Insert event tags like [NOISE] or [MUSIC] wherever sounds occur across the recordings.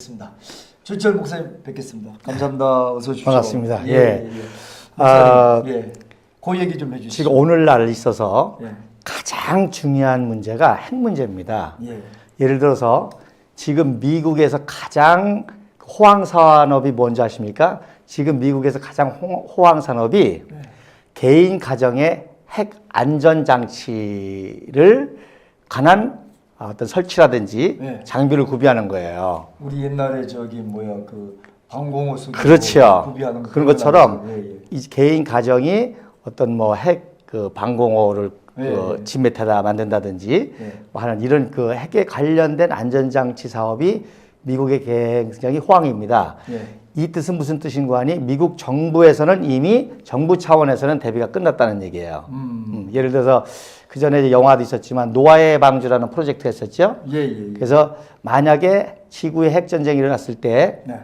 뵙겠습니다. 조철 목사님 뵙겠습니다. 감사합니다. 어서 오십시오. 반갑습니다. 예. 예. 예, 예. 아, 목사님, 예. 그 얘기 좀 해주시죠. 지금 오늘날 있어서 예. 가장 중요한 문제가 핵 문제입니다. 예. 예를 들어서 지금 미국에서 가장 호황 산업이 뭔지 아십니까? 지금 미국에서 가장 호- 호황 산업이 네. 개인 가정의 핵 안전 장치를 관한 어떤 설치라든지 네. 장비를 구비하는 거예요. 우리 옛날에 저기 뭐야 그 방공호 쓰고 그렇죠. 구비하는 거 그런 것처럼 예, 예. 이 개인 가정이 어떤 뭐 핵 그 방공호를 네. 그 집몇에다 만든다든지 네. 뭐 하는 이런 그 핵에 관련된 안전장치 사업이 미국의 굉장히 호황입니다. 예. 이 뜻은 무슨 뜻인가 하니 미국 정부에서는 이미 정부 차원에서는 대비가 끝났다는 얘기예요. 음. 음, 예를 들어서 그 전에 영화도 있었지만 노아의 방주라는 프로젝트가 있었죠. 예, 예, 예. 그래서 만약에 지구에 핵 전쟁이 일어났을 때 네.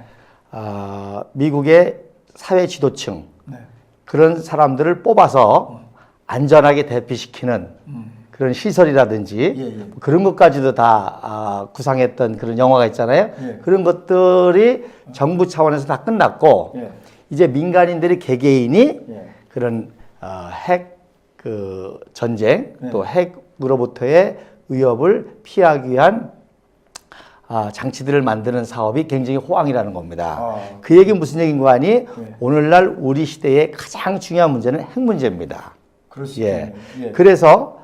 아, 미국의 사회 지도층 네. 그런 사람들을 뽑아서 안전하게 대피시키는 음. 그런 시설이라든지 예, 예. 그런 것까지도 다 아, 구상했던 그런 영화가 있잖아요. 예. 그런 것들이 정부 차원에서 다 끝났고 예. 이제 민간인들이 개개인이 예. 그런 어, 핵 그 전쟁 네. 또 핵으로부터의 위협을 피하기 위한 아, 장치들을 만드는 사업이 굉장히 호황이라는 겁니다. 아. 그 얘기 무슨 얘기인가 하니 네. 오늘날 우리 시대의 가장 중요한 문제는 핵 문제입니다. 수 예. 예. 그래서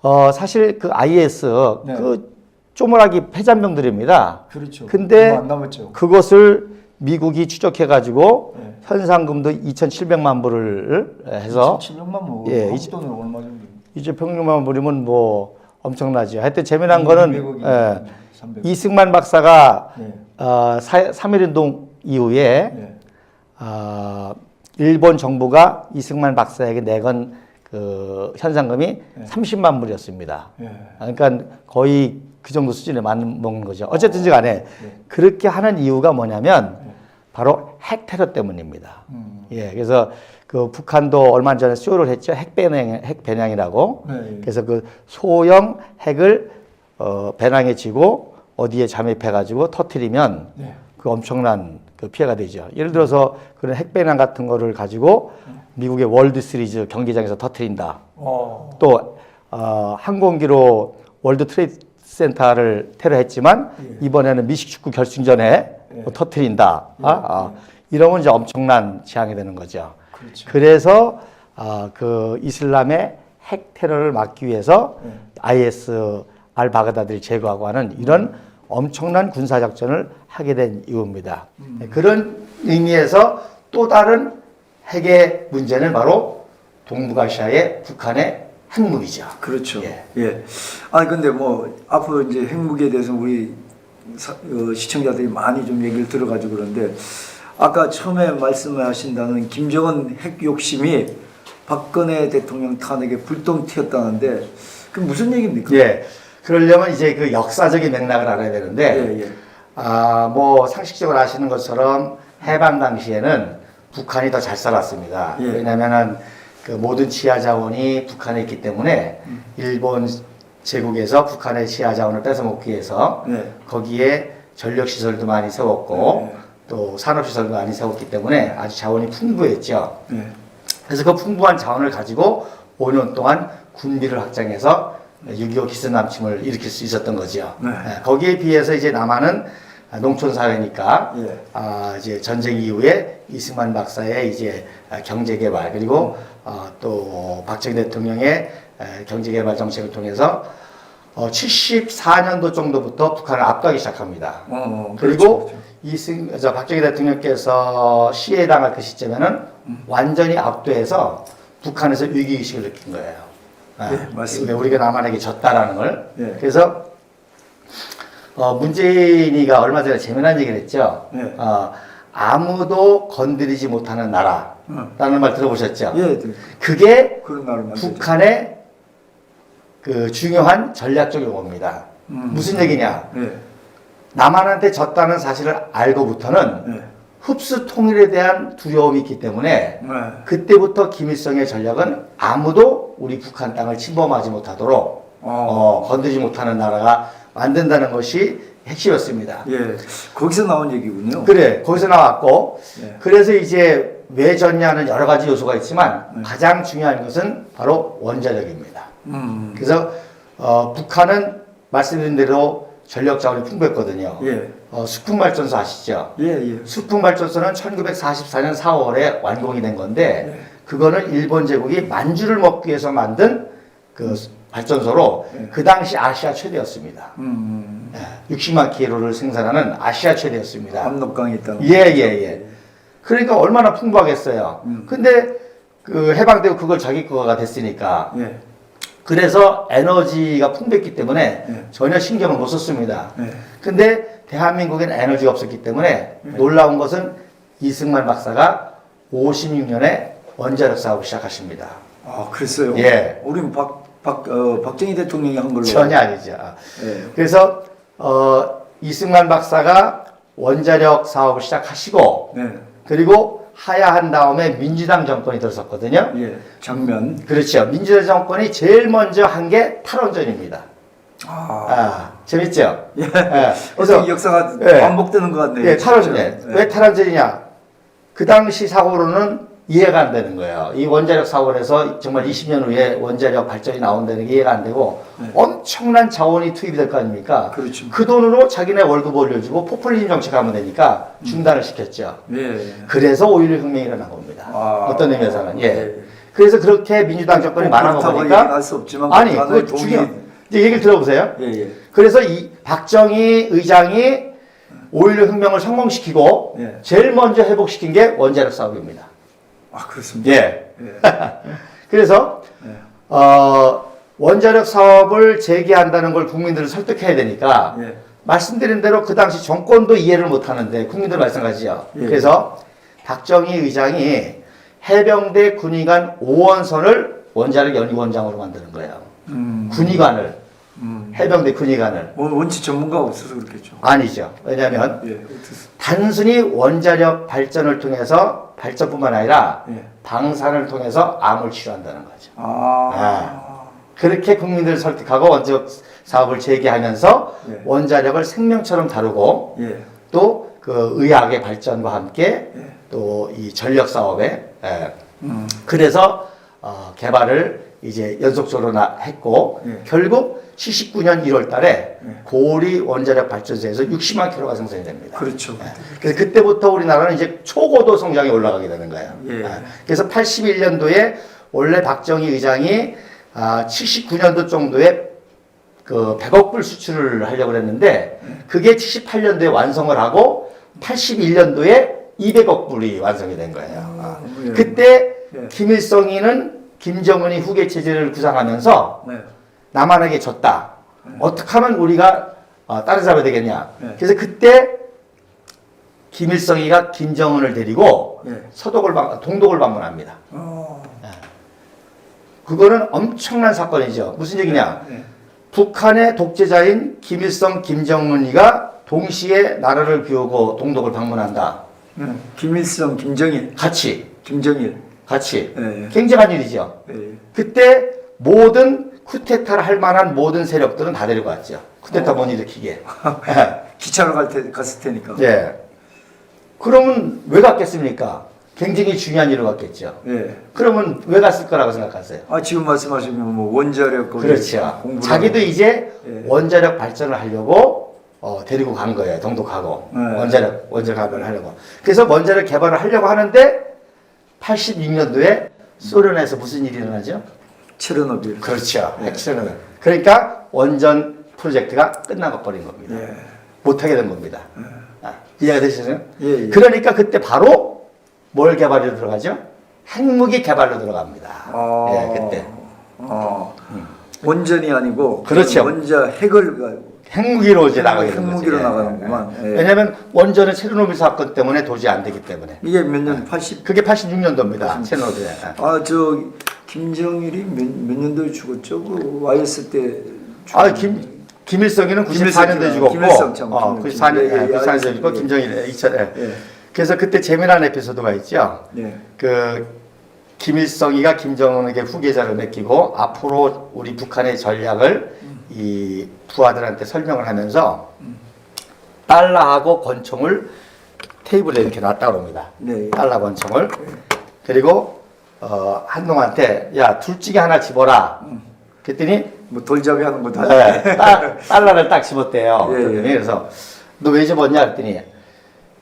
어, 사실 그 IS 네. 그 쪼무라기 폐잔병들입니다. 그렇죠. 근데. 그것을 미국이 추적해 가지고 네. 현상금도 2,700만 불을 해서 700만 뭐 예, 한국 이제- 돈으로 얼마 정도? 이제 평균만 불이면 뭐 엄청나죠. 하여튼 재미난 거는 200억이 예, 300. 이승만 박사가 예. 어, 3.1운동 이후에 예. 어, 일본 정부가 이승만 박사에게 내건 그 현상금이 네. 30만 불이었습니다. 예. 아, 그러니까 거의 그 정도 수준에 맞는 먹는 거죠. 어쨌든지 간에 네. 그렇게 하는 이유가 뭐냐면 네. 바로 핵 테러 때문입니다. 음. 예, 그래서 그 북한도 얼마 전에 쇼를 했죠. 핵 배낭, 핵 배낭이라고. 네, 예. 그래서 그 소형 핵을 어, 배낭에 쥐고 어디에 잠입해가지고 터트리면 네. 그 엄청난 그 피해가 되죠. 예를 들어서 그런 핵 배낭 같은 거를 가지고 미국의 월드 시리즈 경기장에서 터트린다. 어. 또 어, 항공기로 월드 트레이드 센터를 테러했지만 예. 이번에는 미식 축구 결승전에 예. 뭐 터트린다. 예. 아, 아. 이러면 이제 엄청난 재앙이 되는 거죠. 그렇죠. 그래서 아, 그 이슬람의 핵 테러를 막기 위해서 예. IS 알 바그다드를 제거하고 하는 이런 엄청난 군사 작전을 하게 된 이유입니다. 음. 네, 그런 의미에서 또 다른 핵의 문제는 바로 동북아시아의 북한의 핵무기죠. 그렇죠. 예. 예. 아 근데 뭐 앞으로 이제 핵무기에 대해서 우리 사- 어, 시청자들이 많이 좀 얘기를 들어가지고 그런데 아까 처음에 말씀하신다는 김정은 핵 욕심이 박근혜 대통령 탄핵에 불똥 튀었다는데 그 무슨 얘기입니까? 예. 그러려면 이제 그 역사적인 맥락을 알아야 되는데, 예, 예. 아, 뭐 상식적으로 아시는 것처럼 해방 당시에는 북한이 더 잘 살았습니다. 예. 왜냐면은 그 모든 치아 자원이 북한에 있기 때문에 일본 제국에서 북한의 치아 자원을 뺏어먹기 위해서 네. 거기에 전력 시설도 많이 세웠고 네. 또 산업 시설도 많이 세웠기 때문에 아주 자원이 풍부했죠. 네. 그래서 그 풍부한 자원을 가지고 5년 동안 군비를 확장해서 6.25 기습 남침을 일으킬 수 있었던 거죠. 네. 예, 거기에 비해서 이제 남한은 농촌 사회니까 예. 아, 이제 전쟁 이후에 이승만 박사의 이제 아, 경제 개발 그리고 어, 또 박정희 대통령의 에, 경제 개발 정책을 통해서 어, 74년도 정도부터 북한을 압도하기 시작합니다. 어, 그리고 그렇죠, 그렇죠. 이승 저 박정희 대통령께서 시해 당할 그 시점에는 완전히 압도해서 북한에서 위기 의식을 느낀 거예요. 네, 맞습니다. 우리가 남한에게 졌다라는 걸. 네. 그래서 어, 문재인이가 얼마 전에 재미난 얘기를 했죠. 네. 어, 아무도 건드리지 못하는 나라라는 말 들어보셨죠? 예, 네. 그게. 북한의 그 중요한 전략적 용어입니다. 음. 무슨 얘기냐? 네. 남한한테 졌다는 사실을 알고부터는 네. 흡수 통일에 대한 두려움이 있기 때문에 네. 그때부터 김일성의 전략은 아무도 우리 북한 땅을 침범하지 못하도록 어. 어, 건드리지 못하는 나라가 만든다는 것이 핵심이었습니다. 예. 거기서 나온 얘기군요. 그래 거기서 나왔고 예. 그래서 이제 왜 졌냐는 여러 가지 요소가 있지만 네. 가장 중요한 것은 바로 원자력입니다. 음. 그래서 어, 북한은 말씀드린 대로 전력 자원이 풍부했거든요. 예. 어, 수풍 발전소 아시죠? 예, 예. 수풍 발전소는 1944년 4월에 완공이 된 건데 네. 그거는 일본 제국이 만주를 먹기 위해서 만든 그 발전소로 네. 그 당시 아시아 최대였습니다. 음. 예, 60만 킬로를 생산하는 아시아 최대였습니다. 압록강에 있다. 예, 예, 예. 그러니까 얼마나 풍부하겠어요. 음. 근데 그 해방되고 그걸 자기 거가 됐으니까 예. 그래서 에너지가 풍부했기 때문에 네. 전혀 신경을 못 썼습니다. 예. 근데 대한민국에는 에너지가 없었기 때문에 네. 놀라운 것은 이승만 박사가 56년에 원자력 사업을 시작하십니다. 아, 그랬어요. 예. 우린 박, 박, 어, 박정희 대통령이 한 걸로. 전혀 아니죠. 예. 그래서 어, 이승만 박사가 원자력 사업을 시작하시고 네. 그리고 하야한 다음에 민주당 정권이 들어섰거든요. 예. 장면. 그렇죠. 민주당 정권이 제일 먼저 한 게 탈원전입니다. 아. 아, 재밌죠? 예. 예. 그래서 그래서 이 역사가 예. 반복되는 것 같네요. 예, 탈원전. 예. 왜 탈원전이냐? 그 당시 사고로는 이해가 안 되는 거예요. 이 원자력 해서 정말 20년 후에 원자력 발전이 나온다는 게 이해가 안 되고 네. 엄청난 자원이 투입이 될 거 아닙니까? 그렇죠. 그 돈으로 자기네 월급 올려주고 포퓰리즘 정책하면 되니까 중단을 시켰죠. 예. 그래서 5.16 혁명이 일어난 겁니다. 아. 어떤 의미에서는. 예. 예. 그래서 그렇게 민주당 정권이 꼭 많아 그렇다고 보니까 얘기할 수 없지만 아니, 그 동의- 중요. 이제 얘기를 들어보세요. 예, 예. 그래서 이 박정희 의장이 5.16 혁명을 성공시키고 예. 제일 먼저 회복시킨 게 원자력 사업입니다. 아, 그렇습니다. 예. 예. [LAUGHS] 그래서 예. 어, 원자력 사업을 재개한다는 걸 국민들을 설득해야 되니까 예. 말씀드린 대로 그 당시 정권도 이해를 못 하는데 국민들 마찬가지죠. 예. 그래서 박정희 의장이 해병대 군의관 5원선을 원자력 연구원장으로 만드는 거예요. 음. 군의관을 음. 해병대 군의관을 원- 원치 전문가가 없어서 그렇겠죠. 아니죠. 왜냐하면 예. 단순히 원자력 발전을 통해서 발전뿐만 아니라 예. 방사를 통해서 암을 치료한다는 거죠. 아. 그렇게 국민들을 설득하고 원자력 사업을 재개하면서 예. 원자력을 생명처럼 다루고 예. 또그 의학의 발전과 함께 예. 또이 전력 사업에 예. 음. 그래서 어, 개발을 이제 연속적으로 나- 했고 예. 결국 79년 1월 달에 예. 고리 원자력 발전소에서 60만 킬로가 생산이 됩니다. 그렇죠. 예. 그래서 그때부터 우리나라는 이제 초고도 성장에 올라가게 되는 거예요. 예. 아, 그래서 81년도에 원래 박정희 의장이 아, 79년도 정도에 그 100억 불 수출을 하려고 했는데 그게 78년도에 완성을 하고 81년도에 200억 불이 완성이 된 거예요. 아, 예. 그때 예. 김일성이는 김정은이 후계 체제를 구상하면서 네. 남한에게 졌다. 어떻게 하면 우리가 어, 따라잡아야 되겠냐. 네. 그래서 그때 김일성이가 김정은을 데리고 예. 서독을 방, 동독을 방문합니다. 어. 그거는 엄청난 사건이죠. 무슨 얘기냐? 예. 북한의 독재자인 김일성, 김정은이가 동시에 나라를 비우고 동독을 방문한다. 예. 김일성, 김정일, 같이, 김정일. 같이. 예. 예. 굉장한 일이죠. 예. 그때 모든 쿠데타를 할 만한 모든 세력들은 다 데리고 왔죠. 쿠데타 못 일으키게. [LAUGHS] 기차로 갈 때, 갔을 테니까. 예. 그러면 왜 갔겠습니까? 굉장히 중요한 일을 갔겠죠. 예. 그러면 왜 갔을 거라고 생각하세요? 아, 지금 말씀하시면 뭐 원자력 그렇죠. 자기도 하고. 이제 예. 원자력 발전을 하려고 어, 데리고 간 거예요. 동독하고 네. 원자력 원자력 개발을 하려고. 그래서 원자력 개발을 하려고 하는데 86년도에 소련에서 무슨 일이 일어나죠? 체르노빌. 그렇죠. 핵실험을. 그러니까 원전 프로젝트가 끝나가 버린 겁니다. 예. 못하게 된 겁니다. 아, 이해가 되시나요? 예, 예. 그러니까 그때 바로 뭘 개발로 들어가죠? 핵무기 개발로 들어갑니다. 아. 예, 그때. 어. 원전이 아니고 그렇죠. 원자 핵을 가지고 핵무기로 이제 나가게 핵무기로 거죠. 예, 나가는구만. 예. 예. 왜냐하면 원전은 체르노빌 사건 때문에 도저히 안 되기 때문에. 이게 몇 년? 80. 그게 86년도입니다. 체르노빌. 아, 저 김정일이 몇, 몇 년도에 죽었죠? 그 와이스 때. 죽은- 아, 김 김일성이는 김일성, 94년도에 죽었고, 김일성 참, 어, 김일- 94년, 예, 예, 94년도에 알겠습니다. 죽고 예. 김정일 2000. 예. 예. 그래서 그때 재미난 에피소드가 있죠. 예. 그 김일성이가 김정은에게 후계자를 맡기고 앞으로 우리 북한의 전략을 이 부하들한테 설명을 하면서 달러하고 권총을 테이블에 이렇게 놨다 그럽니다. 네. 달러 권총을 그리고 어, 한동한테 야 둘찌개 하나 집어라. 그랬더니 뭐 돌잡이 하는 것도 네. 달, 달러를 딱 집었대요. 예, 예. 그랬더니 그래서 너 왜 집었냐 그랬더니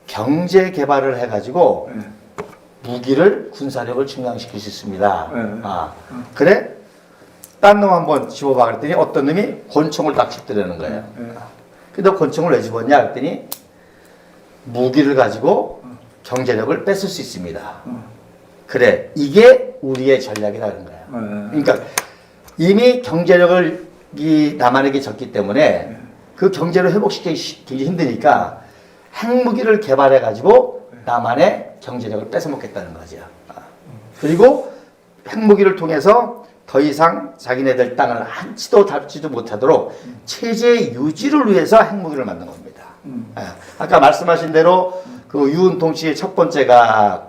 경제 개발을 해가지고 예. 무기를 군사력을 증강시킬 수 있습니다. 예. 아 그래? 딴 놈 한번 집어봐 그랬더니 어떤 놈이 권총을 딱 집더라는 거예요. 예. 근데 권총을 왜 집었냐 그랬더니 무기를 가지고 경제력을 뺏을 수 있습니다. 그래 이게 우리의 전략이라는 거예요. 예. 그러니까 이미 경제력을 이 남한에게 졌기 때문에 그 경제를 회복시키기 굉장히 힘드니까 핵무기를 개발해 가지고 남한의 경제력을 뺏어먹겠다는 거죠. 아. 그리고 핵무기를 통해서 더 이상 자기네들 땅을 한치도 밟지도 못하도록 체제 유지를 위해서 핵무기를 만든 겁니다. 아, 아까 말씀하신 대로 그 유은통 씨의 첫 번째가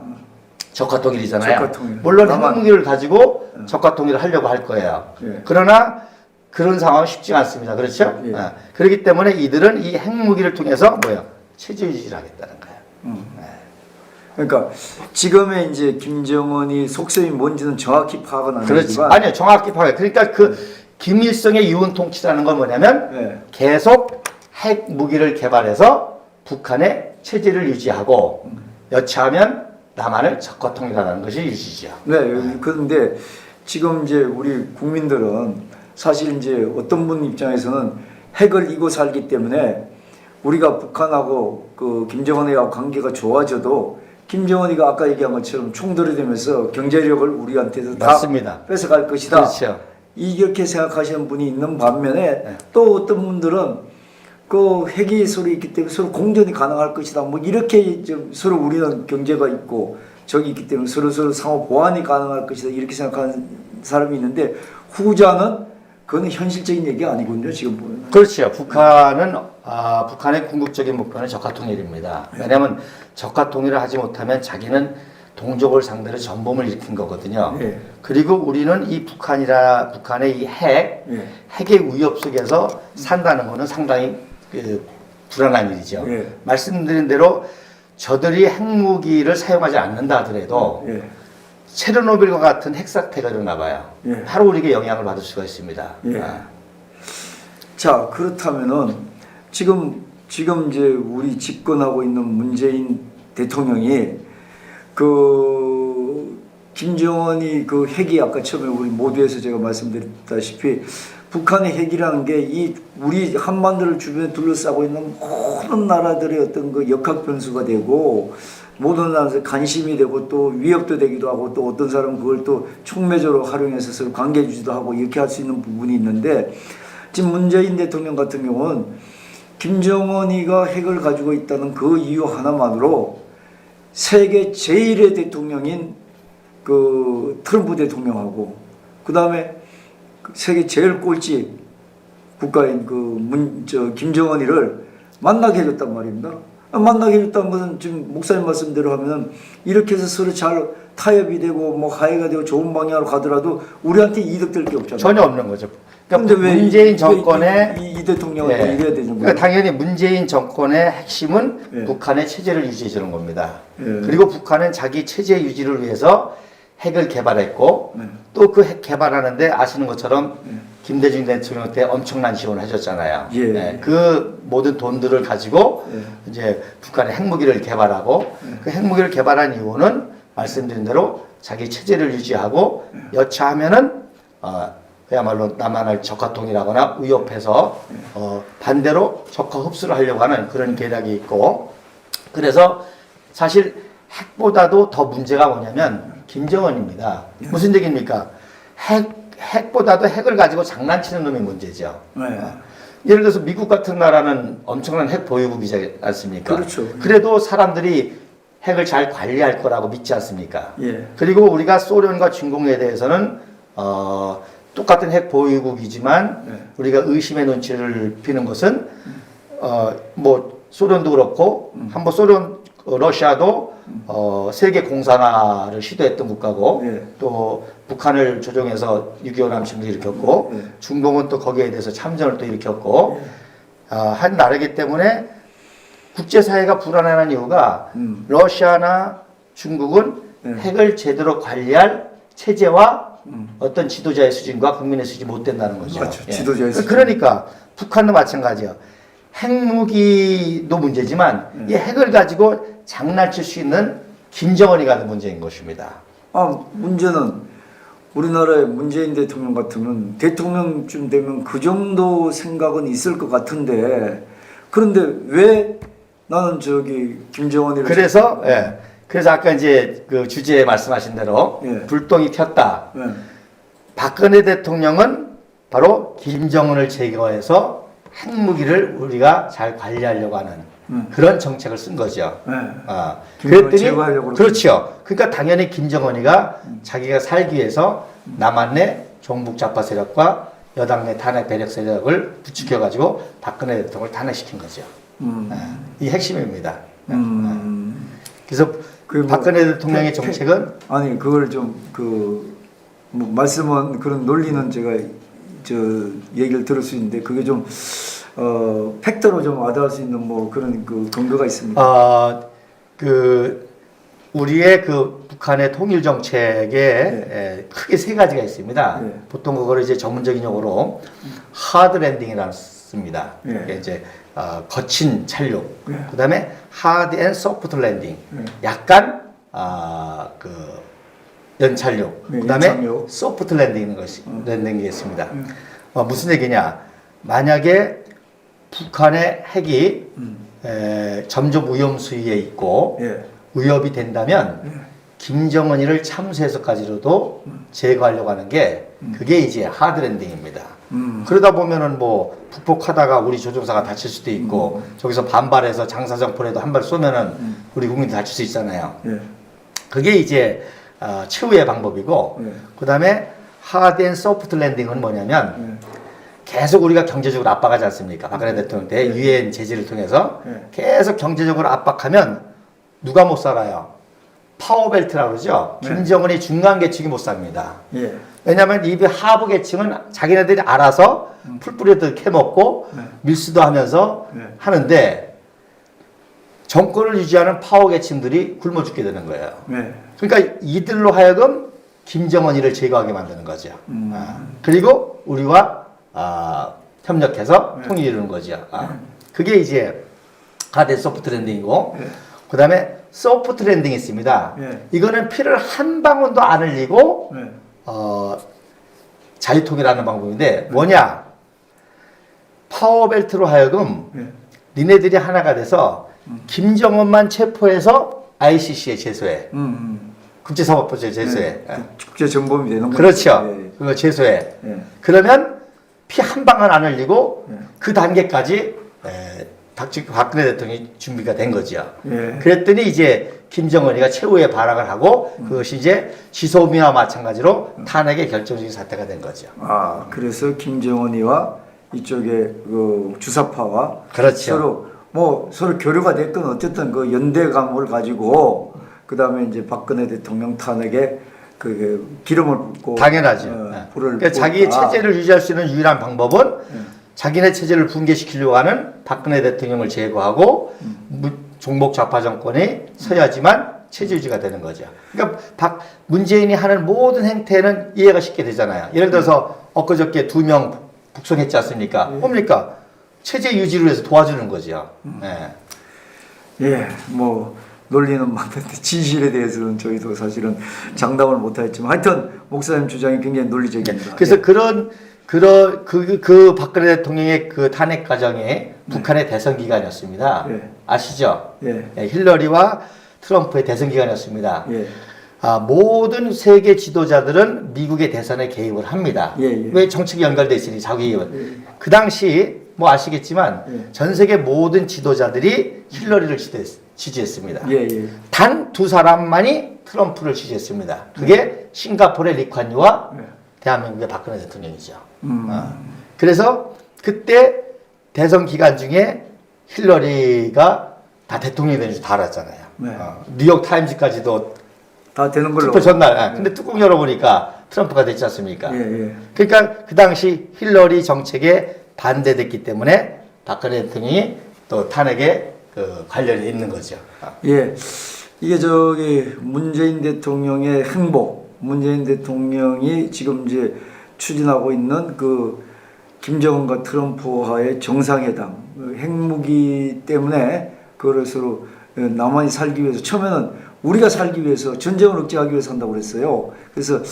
적화통일이잖아요. 적화통일. 물론 핵무기를 가지고 적화통일을 하려고 할 거예요. 예. 그러나 그런 상황은 쉽지가 않습니다. 그렇죠? 예. 아, 그렇기 때문에 이들은 이 핵무기를 통해서 뭐요? 체제 유지를 하겠다는 거예요. 그러니까 지금의 이제 김정은이 속셈이 뭔지는 정확히 파악은 안 그렇지. 되지만 아니요, 정확히 파악해. 그러니까 그 김일성의 유은 통치라는 건 뭐냐면 예. 계속 핵 무기를 개발해서 북한의 체제를 유지하고 여차하면 남한을 적화통일하는 것이 유지죠. 네, 그런데 지금 이제 우리 국민들은 사실 이제 어떤 분 입장에서는 핵을 이고 살기 때문에 우리가 북한하고 그 김정은이하고 관계가 좋아져도 김정은이가 아까 얘기한 것처럼 총 들이대면서 경제력을 우리한테서 다 맞습니다. 뺏어갈 것이다. 그렇죠. 이렇게 생각하시는 분이 있는 반면에 네. 또 어떤 분들은 그 핵이 서로 있기 때문에 서로 공존이 가능할 것이다. 뭐 이렇게 좀 서로 우리는 경제가 있고 적이 있기 때문에 서로 서로 상호 보완이 가능할 것이다. 이렇게 생각하는 사람이 있는데 후자는 그건 현실적인 얘기 아니군요. 지금 보면. 그렇죠. 북한은 아, 북한의 궁극적인 목표는 적화 통일입니다. 왜냐하면 적화 통일을 하지 못하면 자기는 동족을 상대로 전범을 일으킨 거거든요. 예. 그리고 우리는 이 북한이라 북한의 이 핵, 예. 핵의 위협 속에서 산다는 것은 상당히 그 불안한 일이죠. 예. 말씀드린 대로 저들이 핵무기를 사용하지 않는다 하더라도 예. 체르노빌과 같은 핵사태가 일어나 봐요. 예. 바로 우리에게 영향을 받을 수가 있습니다. 예. 아. 자 그렇다면은 지금 지금 이제 우리 집권하고 있는 문재인 대통령이 그 김정은이 그 핵이 아까 처음에 우리 모두에서 제가 말씀드렸다시피 북한의 핵이라는 게 이 우리 한반도를 주변에 둘러싸고 있는 모든 나라들의 어떤 그 역학 변수가 되고 모든 나라에서 관심이 되고 또 위협도 되기도 하고 또 어떤 사람은 그걸 또 촉매적으로 활용해서 서로 관계 유지도 하고 이렇게 할 수 있는 부분이 있는데 지금 문재인 대통령 같은 경우는 김정은이가 핵을 가지고 있다는 그 이유 하나만으로 세계 제일의 대통령인 그 트럼프 대통령하고 그 다음에 세계 제일 꼴찌 국가인 그 문 저 김정은이를 만나게 해줬단 말입니다. 아, 만나게 해줬다는 것은 지금 목사님 말씀대로 하면은 이렇게 해서 서로 잘 타협이 되고 뭐 화해가 되고 좋은 방향으로 가더라도 우리한테 이득될 게 없잖아요. 전혀 없는 거죠. 그러니까 근데 왜 문재인 이- 정권의 이, 이, 이 대통령은 예. 또 이래야 되는 거예요? 그러니까 당연히 문재인 정권의 핵심은 예. 북한의 체제를 유지해 주는 겁니다. 예. 그리고 북한은 자기 체제 유지를 위해서 핵을 개발했고 네. 또그 핵 개발하는데 아시는 것처럼 예. 김대중 대통령 때 엄청난 지원을 해줬잖아요. 예. 네, 그 모든 돈들을 가지고 예. 이제 북한의 핵무기를 개발하고 그 핵무기를 개발한 이유는 말씀드린 대로 자기 체제를 유지하고 여차하면은 어, 그야말로 남한을 적화통일하거나 위협해서 어, 반대로 적화 흡수를 하려고 하는 그런 계략이 있고 그래서 사실 핵보다도 더 문제가 뭐냐면 김정은입니다. 무슨 얘기입니까? 핵, 핵보다도 핵을 가지고 장난치는 놈이 문제죠. 네. 예를 들어서 미국 같은 나라는 엄청난 핵 보유국이지 않습니까? 그렇죠. 그래도 사람들이 핵을 잘 관리할 거라고 믿지 않습니까? 예. 그리고 우리가 소련과 중공에 대해서는 어, 똑같은 핵 보유국이지만 네. 우리가 의심의 눈치를 피는 것은 어, 뭐 소련도 그렇고 음. 한번 소련 어, 러시아도 어, 세계 공산화를 시도했던 국가고 네. 또 북한을 조종해서 6.25 남침도 일으켰고 네. 중공은 또 거기에 대해서 참전을 또 일으켰고 아, 한 나라이기 때문에 국제사회가 불안해하는 이유가 음. 러시아나 중국은 네. 핵을 제대로 관리할 체제와 음. 어떤 지도자의 수준과 국민의 수준이 못 된다는 거죠. 맞죠. 지도자의 수준. 그러니까 북한도 마찬가지예요. 핵무기도 문제지만 음. 이 핵을 가지고 장난칠 수 있는 김정은이가 문제인 것입니다. 아 문제는 우리나라의 문재인 대통령 같으면 대통령쯤 되면 그 정도 생각은 있을 것 같은데 그런데 왜 나는 저기 김정은이를 그래서 예. 그래서 아까 이제 그 주제에 말씀하신 대로 예. 불똥이 폈다. 예. 박근혜 대통령은 바로 김정은을 제거해서 핵무기를 우리가 잘 관리하려고 하는 음. 그런 정책을 쓴 거죠. 김정은을 제거하려고 그러고. 그렇죠. 그러니까 당연히 김정은이가 자기가 살기 위해서 남한 내 종북 좌파 세력과 여당 내 탄핵 배력 세력을 부추겨 가지고 박근혜 대통령을 탄핵시킨 거죠. 음. 아, 이 핵심입니다. 음. 그래서 그 뭐, 박근혜 대통령의 정책은 아니 그걸 좀 그 뭐 말씀은 그런 논리는 제가 저 얘기를 들을 수 있는데 그게 좀 어, 팩트로 좀 와닿을 수 있는 뭐 그런 그 근거가 있습니다. 어, 그 우리의 그 북한의 통일 정책에 에, 크게 세 가지가 있습니다. 네. 보통 그거를 이제 전문적인 용어로 하드 랜딩이라고 씁니다. 네. 이제 어, 거친 착륙. 네. 그다음에 하드 앤 소프트 랜딩. 네. 약간 아, 그 연착륙. 네, 그다음에 연착륙. 소프트 랜딩인 것이 랜딩이 있습니다. 음. 어, 무슨 얘기냐? 만약에 북한의 핵이 음. 에, 점점 위험 수위에 있고 예. 위협이 된다면 예. 김정은이를 참수해서까지로도 제거하려고 하는 게 그게 이제 하드랜딩입니다. 음. 그러다 보면은 뭐 북폭하다가 우리 조종사가 다칠 수도 있고 저기서 반발해서 장사정포라도 한 발 쏘면은 음. 우리 국민이 다칠 수 있잖아요. 예. 그게 이제 어, 최후의 방법이고 예. 그다음에 하드 앤 소프트 랜딩은 뭐냐면 예. 계속 우리가 경제적으로 압박하지 않습니까? 박근혜 대통령 때 유엔 제재를 통해서 네. 계속 경제적으로 압박하면 누가 못 살아요? 파워벨트라고 그러죠? 네. 김정은이 중간 계층이 못 삽니다. 예. 왜냐하면 이 하부 계층은 자기네들이 알아서 풀뿌리도 캐먹고 네. 밀수도 하면서 네. 하는데 정권을 유지하는 파워 계층들이 굶어 죽게 되는 거예요. 예. 그러니까 이들로 하여금 김정은이를 제거하게 만드는 거죠. 음. 아, 그리고 우리와 아, 협력해서 네. 통일 이루는 거죠. 아, 그게 이제 하드 소프트 랜딩이고 네. 그 다음에 소프트 랜딩이 있습니다. 네. 이거는 피를 한 방울도 안 흘리고 예. 어, 자유통일하는 방법인데 뭐냐? 파워벨트로 하여금 예. 니네들이 하나가 돼서 김정은만 체포해서 ICC에 제소해. 음. 음. 국제사법부에 제소해. 네. 그 국제 전범이 되는 거죠. 그렇죠. 예. 그거 제소해. 예. 그러면 피 한 방울 안 흘리고 네. 그 단계까지 에, 박지- 박근혜 대통령이 준비가 된 거죠. 예. 그랬더니 이제 김정은이가 최후의 발악을 하고 음. 그것이 이제 지소미와 마찬가지로 탄핵의 결정적인 사태가 된 거죠. 아 그래서 김정은이와 이쪽에 그 주사파와 그렇죠. 서로 뭐 서로 교류가 됐건 어쨌든 그 연대감을 가지고 그 다음에 이제 박근혜 대통령 탄핵에 그 기름을 붓고 당연하죠. 어, 네. 불을 그러니까 자기 붓다. 체제를 유지할 수 있는 유일한 방법은 예. 자기네 체제를 붕괴시키려고 하는 박근혜 대통령을 제거하고 음. 무- 종북 좌파 정권이 서야지만 체제 유지가 되는 거죠. 그러니까 박 문재인이 하는 모든 행태는 이해가 쉽게 되잖아요. 예를 들어서 엊그저께 두 명 북송했지 않습니까? 예. 뭡니까? 체제 유지를 위해서 도와주는 거죠. 음. 예. 예, 뭐 논리는 맞는데 진실에 대해서는 저희도 사실은 장담을 못하였지만 하여튼 목사님 주장이 굉장히 논리적입니다. 그래서 예. 그런 그런 그, 그 박근혜 대통령의 그 탄핵 과정이 북한의 대선 기간이었습니다. 예. 아시죠? 예, 예, 힐러리와 트럼프의 대선 기간이었습니다. 예, 아, 모든 세계 지도자들은 미국의 대선에 개입을 합니다. 예, 예. 왜 정책이 연결돼 있으니 자기. 예. 그 당시 뭐 아시겠지만 예. 전 세계 모든 지도자들이 힐러리를 지도했, 지지했 습니다. 예, 예, 단두 사람만이 트럼프를 지지했습니다. 그게 싱가포르의 리관유와 예. 대한민국의 박근혜 대통령이죠. 음. 어. 그래서 그때 대선 기간 중에 힐러리가 다 대통령이 되는 줄 다 알았잖아요. 네. 어, 뉴욕 타임즈까지도 다 되는 걸로. 투표 전날. 아, 근데 뚜껑 열어보니까 트럼프가 됐지 않습니까? 예, 예. 그러니까 그 당시 힐러리 정책에 반대됐기 때문에 박근혜 대통령이 또 탄핵에 그 관련이 있는 거죠. 예, 이게 저기 문재인 대통령의 행보, 문재인 대통령이 지금 이제 추진하고 있는 그 김정은과 트럼프와의 정상회담 그 핵무기 때문에 그걸 서로 남한이 살기 위해서 처음에는 우리가 살기 위해서 전쟁을 억제하기 위해서 한다고 그랬어요. 그래서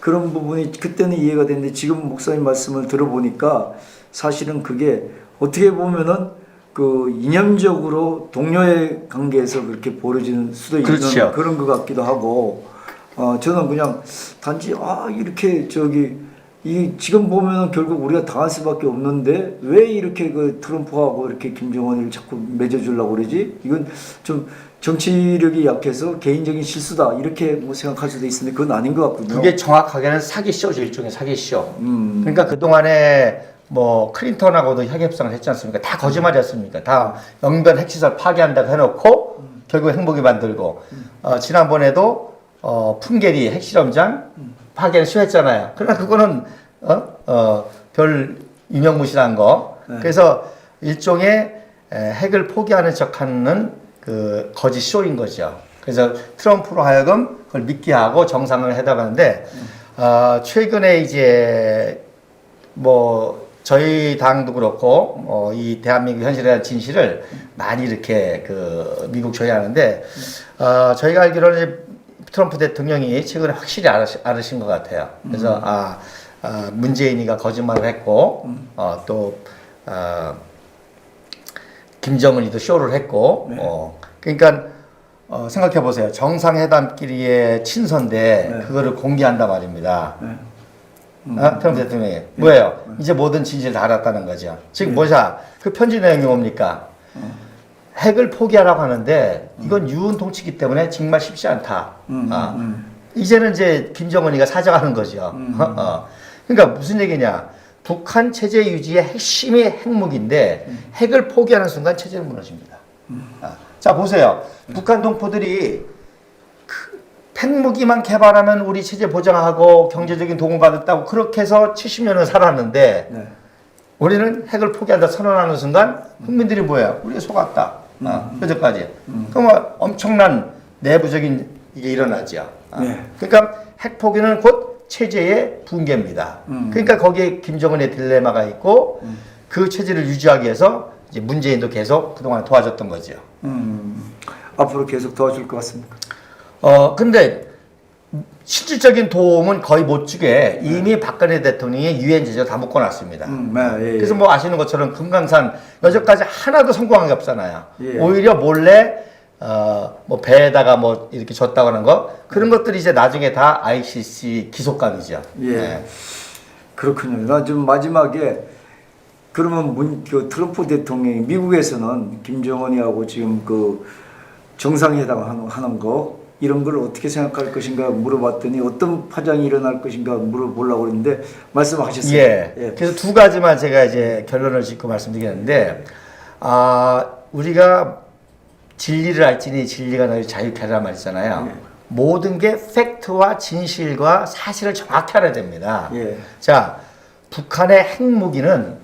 그런 부분이 그때는 이해가 됐는데 지금 목사님 말씀을 들어보니까 사실은 그게 어떻게 보면은 그 이념적으로 동료의 관계에서 그렇게 벌어지는 수도 있는 그렇죠. 그런 것 같기도 하고 어 저는 그냥 단지 아 이렇게 저기 이 지금 보면은 결국 우리가 당할 수밖에 없는데 왜 이렇게 그 트럼프하고 이렇게 김정은을 자꾸 맺어주려고 그러지? 이건 좀 정치력이 약해서 개인적인 실수다 이렇게 뭐 생각할 수도 있는데 그건 아닌 것 같군요. 그게 정확하게는 사기쇼죠 일종의 사기쇼. 음. 그러니까 그 동안에 뭐 클린턴하고도 협상을 했지 않습니까? 다 거짓말이었습니까? 다 영변 핵시설 파괴한다고 해놓고 결국 핵무기 만들고 어, 지난번에도 어, 풍계리 핵실험장 파괴는 쉬웠잖아요. 그러나 그거는 어? 어, 별 유명무실한 거. 네. 그래서 일종의 에, 핵을 포기하는 척하는 그 거짓 쇼인 거죠. 그래서 트럼프로 하여금 그걸 믿게 하고 정상을 해나가는데 어, 최근에 이제 뭐 저희 당도 그렇고 어, 이 대한민국 현실에 대한 진실을 많이 이렇게 그 미국 조회하는데 어, 저희가 알기로는 트럼프 대통령이 최근에 확실히 알으신 것 같아요. 그래서 아, 아 문재인이가 거짓말을 했고 어, 또 어, 김정은이도 쇼를 했고 어, 그러니까 어, 생각해 보세요. 정상회담끼리의 친서인데 네. 그거를 공개한단 말입니다. 네. 아, 트럼프 대통령이 뭐예요? 이제 모든 진실 다 알았다는 거죠. 지금 뭐냐? 그 편지 내용이 뭡니까? 핵을 포기하라고 하는데 이건 유은 통치기 때문에 정말 쉽지 않다. 음, 아, 음. 이제는 이제 김정은이가 사정하는 거죠. [LAUGHS] 어. 그러니까 무슨 얘기냐? 북한 체제 유지의 핵심이 핵무기인데 핵을 포기하는 순간 체제는 무너집니다. 아, 자 보세요. 북한 동포들이 그 핵무기만 개발하면 우리 체제 보장하고 경제적인 도움을 받았다고 그렇게 해서 70년을 살았는데 네. 우리는 핵을 포기한다 선언하는 순간 국민들이 뭐예요? 우리가 속았다. 어, 그저까지. 그러면 엄청난 내부적인 이게 일어나죠. 어. 네. 그러니까 핵 포기는 곧 체제의 붕괴입니다. 음. 그러니까 거기에 김정은의 딜레마가 있고 그 체제를 유지하기 위해서 이제 문재인도 계속 그동안 도와줬던 거죠. 음, 앞으로 계속 도와줄 것 같습니까? 어, 근데 실질적인 도움은 거의 못 주게 이미 박근혜 대통령이 유엔 제재 다 묶어놨습니다. 음, 네, 예, 예. 그래서 뭐 아시는 것처럼 금강산 여기까지 하나도 성공한 게 없잖아요. 예. 오히려 몰래 어, 뭐 배에다가 뭐 이렇게 줬다고 하는 거 그런 것들이 이제 나중에 다 ICC 기소감이죠. 예. 네. 그렇군요. 나좀 마지막에 그러면 문, 그 트럼프 대통령이 미국에서는 김정은이하고 지금 그 정상회담 하는, 하는 거 이런 걸 어떻게 생각할 것인가 물어봤더니 어떤 파장이 일어날 것인가 물어보려고 그랬는데 말씀하셨어요. 예. 그래서 두 가지만 제가 이제 결론을 짓고 말씀드리겠는데, 아, 우리가 진리를 알지니 진리가 너희 자유케 하라 말있잖아요. 예. 모든 게 팩트와 진실과 사실을 정확히 알아야 됩니다. 예. 자, 북한의 핵무기는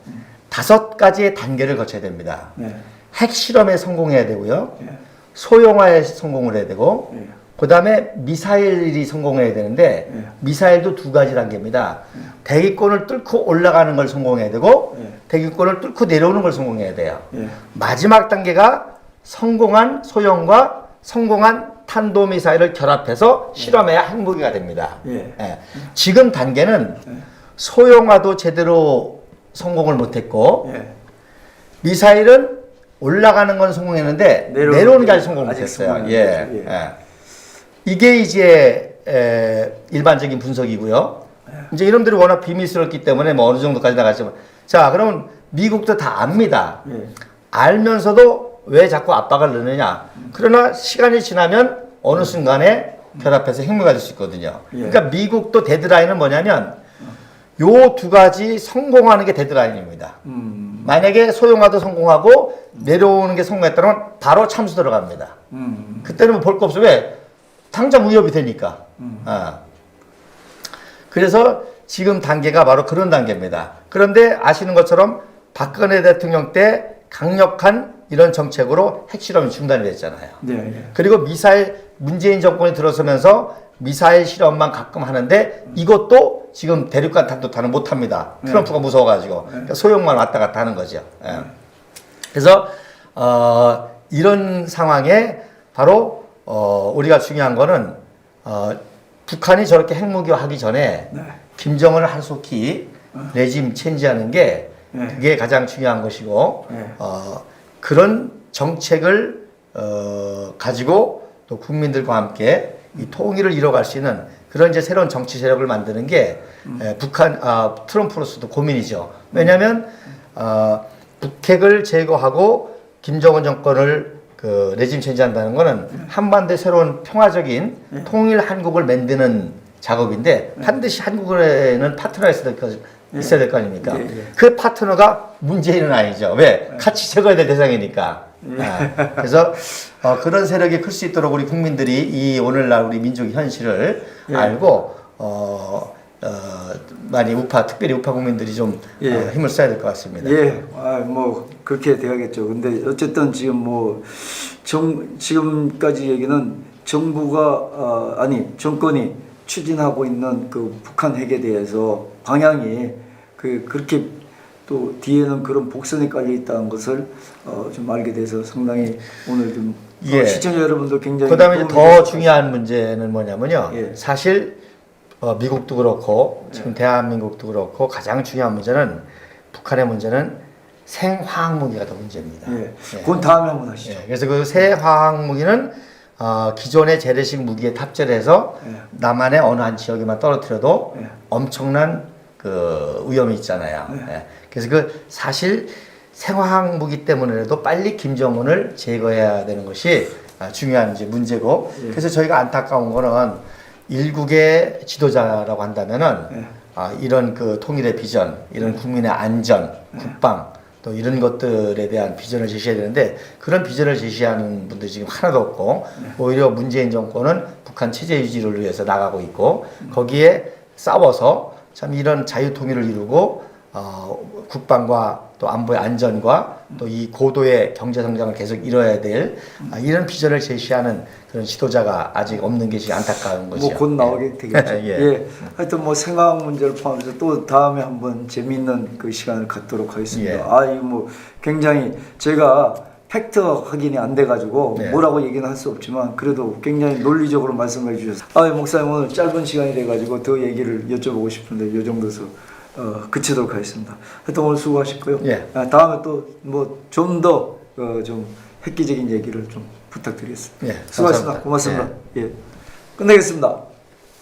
다섯 가지의 단계를 거쳐야 됩니다. 네. 핵 실험에 성공해야 되고요. 예. 소형화에 성공을 해야 되고, 예. 그 다음에 미사일이 성공해야 되는데, 예. 미사일도 두 가지 단계입니다. 대기권을 뚫고 올라가는 걸 성공해야 되고, 예. 대기권을 뚫고 내려오는 걸 성공해야 돼요. 예. 마지막 단계가 성공한 소형과 성공한 탄도미사일을 결합해서 실험해야 핵무기가 됩니다. 예. 예. 지금 단계는 예. 소형화도 제대로 성공을 못했고, 예. 미사일은 올라가는 건 성공했는데 내려오는 내려오는, 게게 아직 성공 못했어요. 예. 됐죠. 예. 예. 이게 이제 에, 일반적인 분석이고요. 예. 이제 이놈들이 워낙 비밀스럽기 때문에 뭐 어느 정도까지 나가지만 자 그러면 미국도 다 압니다. 예. 알면서도 왜 자꾸 압박을 넣느냐. 그러나 시간이 지나면 어느 순간에 결합해서 핵무기가 될수 있거든요. 예. 그러니까 미국도 데드라인은 뭐냐면 요 두 가지 성공하는 게 데드라인입니다. 음. 만약에 소형화도 성공하고 내려오는 게 성공했다면 바로 참수 들어갑니다. 음. 그때는 뭐 볼 거 없어. 왜? 당장 위협이 되니까. 음. 아. 그래서 지금 단계가 바로 그런 단계입니다. 그런데 아시는 것처럼 박근혜 대통령 때 강력한 이런 정책으로 핵실험이 중단이 됐잖아요. 네. 네. 그리고 미사일 문재인 정권이 들어서면서 미사일 실험만 가끔 하는데 이것도 지금 대륙간 탄도탄을 못 합니다. 트럼프가 무서워가지고 그러니까 소형만 왔다 갔다 하는 거죠. 예. 그래서 어, 이런 상황에 바로 어, 우리가 중요한 거는 어, 북한이 저렇게 핵무기화하기 전에 네. 김정은을 한속히 레짐 체인지하는 게 네. 그게 가장 중요한 것이고 네. 어, 그런 정책을 어, 가지고 또 국민들과 함께 이 통일을 이뤄갈 수 있는 그런 이제 새로운 정치 세력을 만드는 게 에, 북한 아, 트럼프로서도 고민이죠. 왜냐하면 어, 북핵을 제거하고 김정은 정권을 그 레짐 체인지한다는 거는 한반도의 새로운 평화적인 통일 한국을 만드는 작업인데 반드시 한국에는 파트너가 있어야 될 거, 있어야 될 거 아닙니까? 그 파트너가 문재인은 아니죠. 왜? 같이 제거해야 될 대상이니까. 아, 그래서 어, 그런 세력이 클 수 있도록 우리 국민들이 이 오늘날 우리 민족의 현실을 예. 알고 어, 어, 많이 우파 특별히 우파 국민들이 좀 예. 어, 힘을 써야 될 것 같습니다. 예, 아, 뭐 그렇게 돼야겠죠. 근데 어쨌든 지금 뭐 정, 지금까지 얘기는 정부가 어, 아니 정권이 추진하고 있는 그 북한 핵에 대해서 방향이 그 그렇게 또 뒤에는 그런 복선이 깔려 있다는 것을 어, 좀 알게 돼서 상당히 오늘 좀 어, 예. 시청자 여러분도 굉장히 그다음에 더 중요한 문제는 뭐냐면요. 예. 사실 어, 미국도 그렇고 지금 대한민국도 그렇고 가장 중요한 문제는 북한의 문제는 생화학 무기가 더 문제입니다. 것 같아요. 예. 그건 다음에 한번 하시죠. 예, 그래서 그 새 화학 무기는 어, 기존의 재래식 무기에 탑재를 해서 예. 남한의 어느 한 지역에만 떨어뜨려도 예. 엄청난 그 위험이 있잖아요. 예. 그래서 그 사실 생화학 무기 때문에라도 빨리 김정은을 제거해야 되는 것이 아, 중요한 이제 문제고 예. 그래서 저희가 안타까운 거는 일국의 지도자라고 한다면은 예. 아, 이런 그 통일의 비전, 이런 국민의 안전, 국방 또 이런 것들에 대한 비전을 제시해야 되는데 그런 비전을 제시하는 분들이 지금 하나도 없고 오히려 문재인 정권은 북한 체제 유지를 위해서 나가고 있고 거기에 싸워서 참 이런 자유 통일을 이루고 어, 국방과 또 안보의 안전과 또 이 고도의 경제 성장을 계속 이뤄야 될 아, 이런 비전을 제시하는 그런 지도자가 아직 없는 게 지금 안타까운 거죠. 뭐 곧 나오게 되겠죠. [LAUGHS] 예. 예. 하여튼 뭐 생각 문제를 포함해서 또 다음에 한번 재미있는 그 시간을 갖도록 하겠습니다. 예. 아, 이뭐 굉장히 제가 팩트 확인이 안 돼가지고 네. 뭐라고 얘기는 할 수 없지만 그래도 굉장히 논리적으로 말씀해 주셔서 아, 목사님 오늘 짧은 시간이 돼가지고 더 얘기를 여쭤보고 싶은데 이 정도서 어, 그치도록 하겠습니다. 하여튼 오늘 수고하셨고요. 예. 아, 다음에 또 뭐 좀더 어, 좀 획기적인 얘기를 좀 부탁드리겠습니다. 예, 수고하셨습니다. 감사합니다. 고맙습니다. 예. 끝내겠습니다.